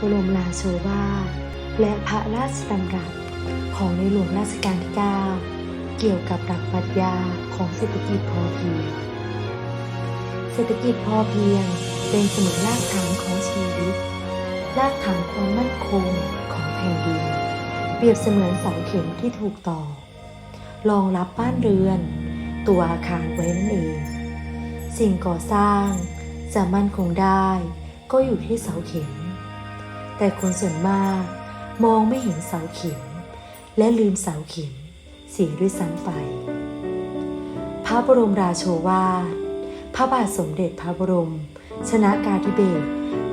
บรมราโชวาทและพระราชดำรัสของในหลวงรัชกาลที่ 9 เกี่ยวกับหลักปรัชญาของเศรษฐกิจพอเพียง เศรษฐกิจพอเพียงเป็นเสมือนรากฐานของชีวิต รากฐานความมั่นคงของแผ่นดิน เปรียบเสมือนเสาเข็มที่ถูกต่อรองรับบ้านเรือน ตัวอาคารไว้นั่นเอง สิ่งก่อสร้างจะมั่นคงได้ก็อยู่ที่เสาเข็ม แต่คนส่วนมากมองไม่เห็นเสาเข็ม และลืมเสาเข็มเสียด้วยซ้ำไป พระบรมราโชวาท พระบาทสมเด็จพระบรม ชนะกาธิเบศร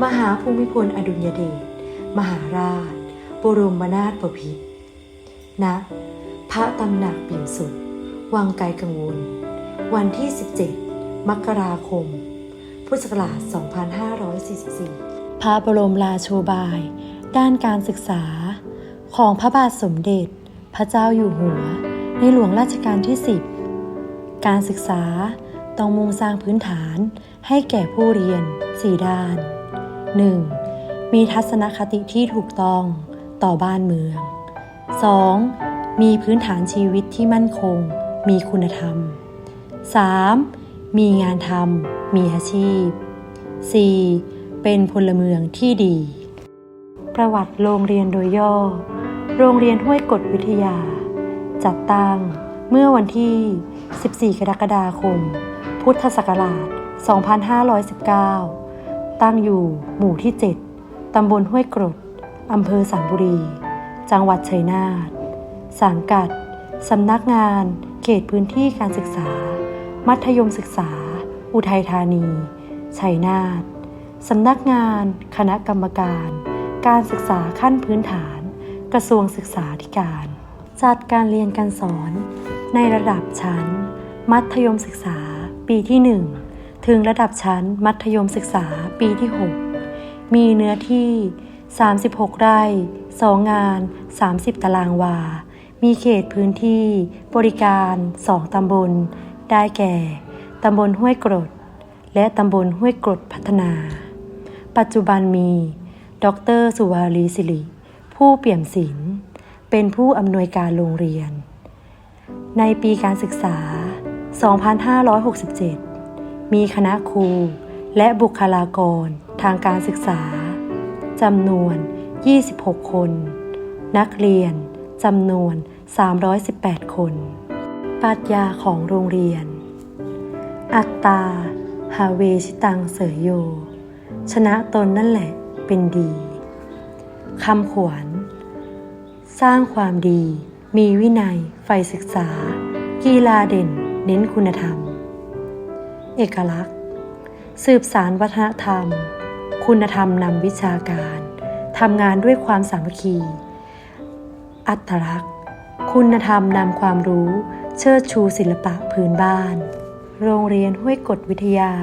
มหาภูมิพลอดุลยเดช มหาราช บรมนาถบพิตรณพระตำหนักปี่ยมสุขวังไกลกังวล วันที่ 17 มกราคม พุทธศักราช 2544 พระบรมราโชบาย ด้านการศึกษา ของพระบาทสมเด็จ พระเจ้าอยู่หัว ในหลวงรัชกาลที่ 10 การศึกษาต้องมุ่งสร้างพื้นฐานให้แก่ผู้เรียน 4 ด้าน 1. มีทัศนคติที่ถูกต้องต่อบ้านเมือง 2. มีพื้นฐานชีวิตที่มั่นคง มีคุณธรรม 3. มีงานทำมีอาชีพ 4. เป็นพลเมืองที่ดี ประวัติโรงเรียนโดยย่อ โรงเรียนห้วยกฎวิทยา จัดตั้งเมื่อวันที่ 14 กรกฎาคม พุทธศักราช 2519 ตั้งอยู่หมู่ที่ 7 ตำบลห้วยกรดอำเภอสันบุรี จังหวัดชัยนาท สังกัด สำนักงาน เขตพื้นที่การศึกษา มัธยมศึกษา อุทัยธานี ชัยนาท สำนักงาน คณะกรรมการ การศึกษาขั้นพื้นฐาน กระทรวงศึกษาธิการ จัดการเรียนการสอน ในระดับชั้น มัธยมศึกษา ปีที่ 1 ถึงระดับชั้น มัธยมศึกษาปีที่ 6 มีเนื้อที่ 36 ไร่ 2 งาน 30 ตารางวา มีเขตพื้นที่ บริการ 2 ตำบล ได้แก่ ตำบลห้วยกรด และตำบลห้วยกรดพัฒนา ปัจจุบันมี ดรสุวารีศิริ ผู้เปี่ยมศิลป์ เป็นผู้อำนวยการโรงเรียน ในปีการศึกษา 2567 มีคณะครูและบุคลากรทางการศึกษาจำนวน 26 คน นักเรียนจำนวน 318 คน ปรัชญาของโรงเรียน อัตตา หาเวชิตังเสยโย ชนะตนนั่นแหละเป็นดีคำขวัญสร้างความดี มีวินัยใฝ่ศึกษา กีฬาเด่น เน้นคุณธรรม เอกลักษณ์ สืบสารวัฒนธรรม คุณธรรมนำวิชาการ ทำงานด้วยความสามัคคี อัตลักษณ์ คุณธรรมนำความรู้ เชิดชูศิลปะพื้นบ้าน โรงเรียนห้วยกฎวิทยา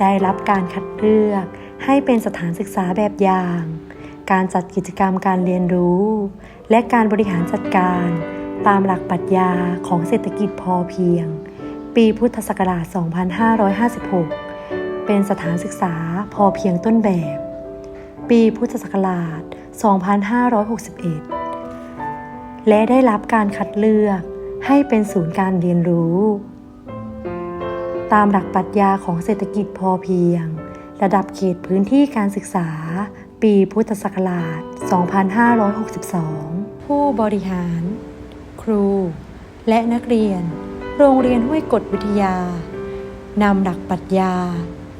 ได้รับการคัดเลือก ให้เป็นสถานศึกษาแบบอย่าง การจัดกิจกรรมการเรียนรู้ และการบริหารจัดการ ตามหลักปรัชญาของเศรษฐกิจพอเพียง ปีพุทธศักราช 2556 เป็นสถานศึกษาพอเพียงต้นแบบ ปีพุทธศักราช 2561 และได้รับการคัดเลือกให้เป็นศูนย์การเรียนรู้ ตามหลักปรัชญาของเศรษฐกิจพอเพียง ระดับเขตพื้นที่การศึกษา ปีพุทธศักราช 2562 ผู้บริหาร ครู และนักเรียน โรงเรียนห้วยกฎวิทยานำหลักปรัชญา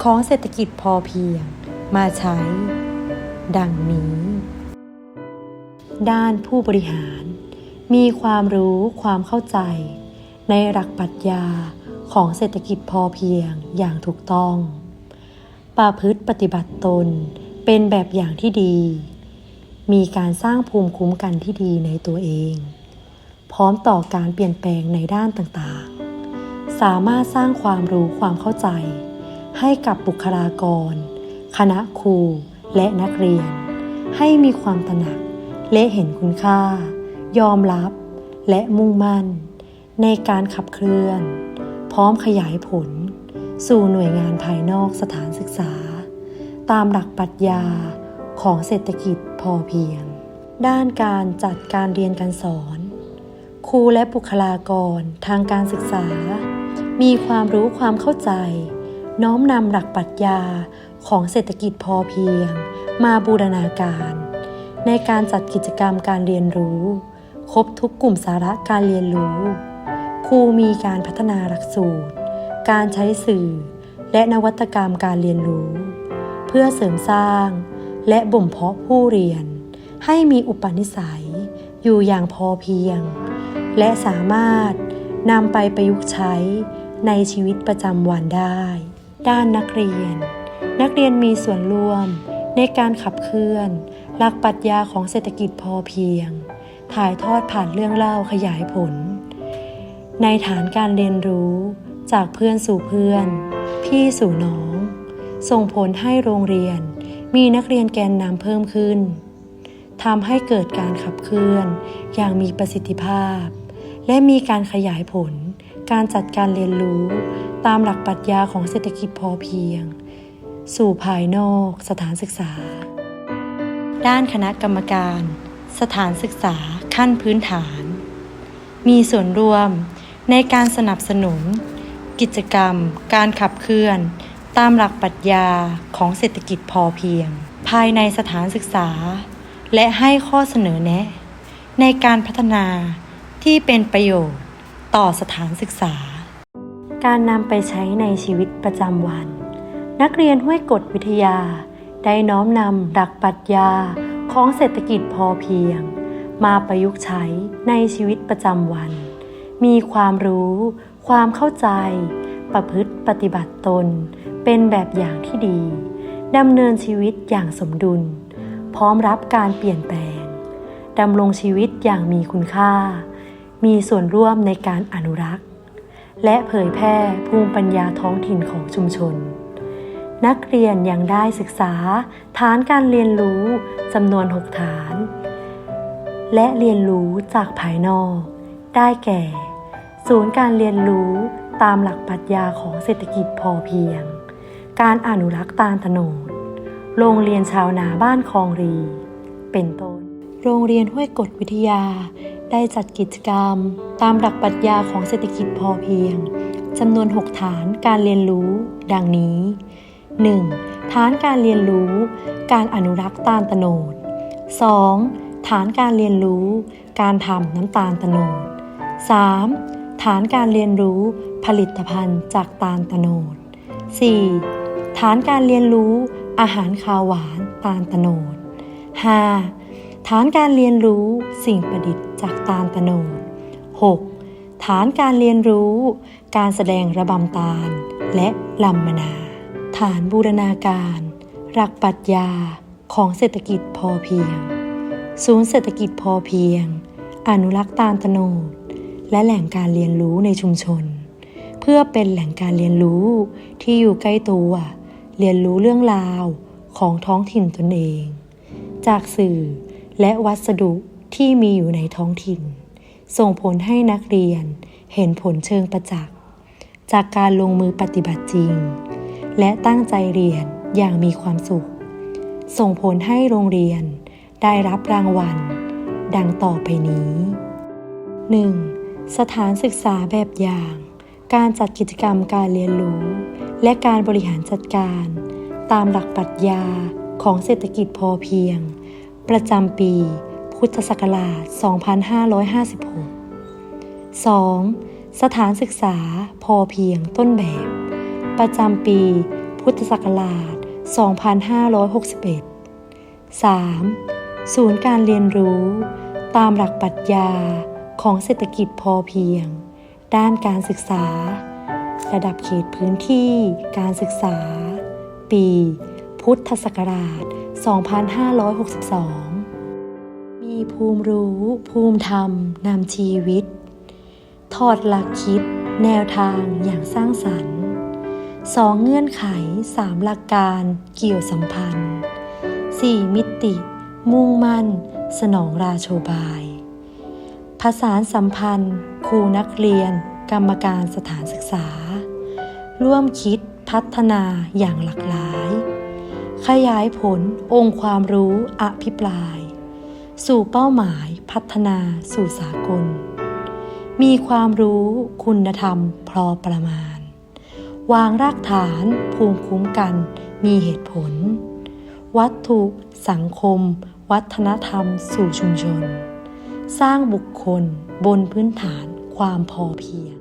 ของเศรษฐกิจพอเพียง มาใช้ ดังนี้ ด้านผู้บริหาร มีความรู้ความเข้าใจ ในหลักปรัชญาของเศรษฐกิจพอเพียงอย่างถูกต้อง ประพฤติปฏิบัติตน เป็นแบบอย่างที่ดี มีการสร้างภูมิคุ้มกันที่ดีในตัวเอง พร้อมต่อการเปลี่ยนแปลงในด้านต่างๆ สามารถสร้างความรู้ความเข้าใจ ให้กับบุคลากร คณะครู และนักเรียน ให้มีความตระหนักและเห็นคุณค่า ยอมรับ และมุ่งมั่น ในการขับเคลื่อน พร้อมขยายผล สู่หน่วยงานภายนอกสถานศึกษา ตามหลักปรัชญาของเศรษฐกิจพอเพียง ด้านการจัดการเรียนการสอน ครูและบุคลากรทางการศึกษา มีความรู้ความเข้าใจ น้อมนำหลักปรัชญาของเศรษฐกิจพอเพียง มาบูรณาการ ในการจัดกิจกรรมการเรียนรู้ ครบทุกกลุ่มสาระการเรียนรู้ ครูมีการพัฒนาหลักสูตร การใช้สื่อ และนวัตกรรมการเรียนรู้ เพื่อเสริมสร้าง และบ่มเพาะผู้เรียน ให้มีอุปนิสัย อยู่อย่างพอเพียง และสามารถนำไปประยุกต์ใช้ในชีวิตประจำวันได้ ด้านนักเรียน นักเรียนมีส่วนร่วมในการขับเคลื่อน หลักปรัชญาของเศรษฐกิจพอเพียง ถ่ายทอดผ่านเรื่องเล่าขยายผล ในฐานการเรียนรู้ จากเพื่อนสู่เพื่อน พี่สู่น้อง ส่งผลให้โรงเรียน มีนักเรียนแกนนำเพิ่มขึ้นทำให้เกิดการขับเคลื่อน อย่างมีประสิทธิภาพ และมีการขยายผล การจัดการเรียนรู้ ตามหลักปรัชญาของเศรษฐกิจพอเพียง สู่ภายนอกสถานศึกษา ด้านคณะกรรมการ สถานศึกษาขั้นพื้นฐาน มีส่วนร่วมในการสนับสนุน กิจกรรม การขับเคลื่อน ตามหลักปรัชญาของเศรษฐกิจพอเพียง ภายในสถานศึกษา และให้ข้อเสนอแนะ ในการพัฒนาที่เป็นประโยชน์ต่อสถานศึกษา การนำไปใช้ในชีวิตประจำวัน นักเรียนห้วยกฎวิทยา ได้น้อมนำหลักปรัชญาของเศรษฐกิจพอเพียง มาประยุกต์ใช้ในชีวิตประจำวัน มีความรู้ ความเข้าใจ ประพฤติปฏิบัติตน เป็นแบบอย่างที่ดีดำเนินชีวิตอย่างสมดุล พร้อมรับการเปลี่ยนแปลงดำรงชีวิตอย่างมีคุณค่า มีส่วนร่วมในการอนุรักษ์ และเผยแพร่ภูมิปัญญาท้องถิ่นของชุมชน นักเรียนยังได้ศึกษาฐานการเรียนรู้จำนวน 6 ฐาน และเรียนรู้จากภายนอก ได้แก่ ศูนย์การเรียนรู้ตามหลักปรัชญาของเศรษฐกิจพอเพียง การอนุรักษ์ตาลตโนด โรงเรียนชาวนาบ้านคลองรี เป็นต้น โรงเรียนห้วยกฎวิทยา ได้จัดกิจกรรม ตามหลักปรัชญาของเศรษฐกิจพอเพียงจำนวน 6 ฐานการเรียนรู้ ดังนี้ 1. ฐานการเรียนรู้ การอนุรักษ์ตาลตโนด 2. ฐานการเรียนรู้ การทำน้ำตาลตโนด 3. ฐานการเรียนรู้ผลิตภัณฑ์จากตาลตโนด 4. ฐานการเรียนรู้อาหารคาวหวานตาลตโนด 5. ฐานการเรียนรู้สิ่งประดิษฐ์จากตาลตโนด 6. ฐานการเรียนรู้ การแสดงระบำตาล และลำมนา ฐานบูรณาการ หลักปรัชญาของเศรษฐกิจพอเพียง ศูนย์เศรษฐกิจพอเพียง อนุรักษ์ตาลตโนด และแหล่งการเรียนรู้ในชุมชน เพื่อเป็นแหล่งการเรียนรู้ที่อยู่ใกล้ตัว เรียนรู้เรื่องราวของท้องถิ่นตนเอง จากสื่อและวัสดุที่มีอยู่ในท้องถิ่น ส่งผลให้นักเรียนเห็นผลเชิงประจักษ์จากการลงมือปฏิบัติจริง และตั้งใจเรียนอย่างมีความสุข ส่งผลให้โรงเรียนได้รับรางวัล ดังต่อไปนี้ 1. สถานศึกษาแบบอย่าง การจัดกิจกรรมการเรียนรู้ และการบริหารจัดการ ตามหลักปรัชญาของเศรษฐกิจพอเพียง ประจำปี พุทธศักราช 2556 2. สถานศึกษาพอเพียงต้นแบบ ประจำปี พุทธศักราช 2561 3. ศูนย์การเรียนรู้ ตามหลักปรัชญา ของเศรษฐกิจพอเพียง ด้านการศึกษา ระดับเขตพื้นที่การศึกษา ปี พุทธศักราช 2562 มีภูมิรู้ภูมิธรรมนำชีวิตถอดหลักคิด แนวทางอย่างสร้างสรรค์สองเงื่อนไขสามหลักการเกี่ยวสัมพันธ์สี่มิติ มุ่งมั่น สนองราโชบาย ผสานสัมพันธ์ ครูนักเรียน กรรมการสถานศึกษา ร่วมคิดพัฒนาอย่างหลากหลาย ขยายผลองค์ความรู้อภิปราย สู่เป้าหมายพัฒนาสู่สากล มีความรู้คุณธรรมพอประมาณ วางรากฐานภูมิคุ้มกันมีเหตุผล วัตถุ สังคม วัฒนธรรมสู่ชุมชน สร้างบุคคลบนพื้นฐานความพอเพียง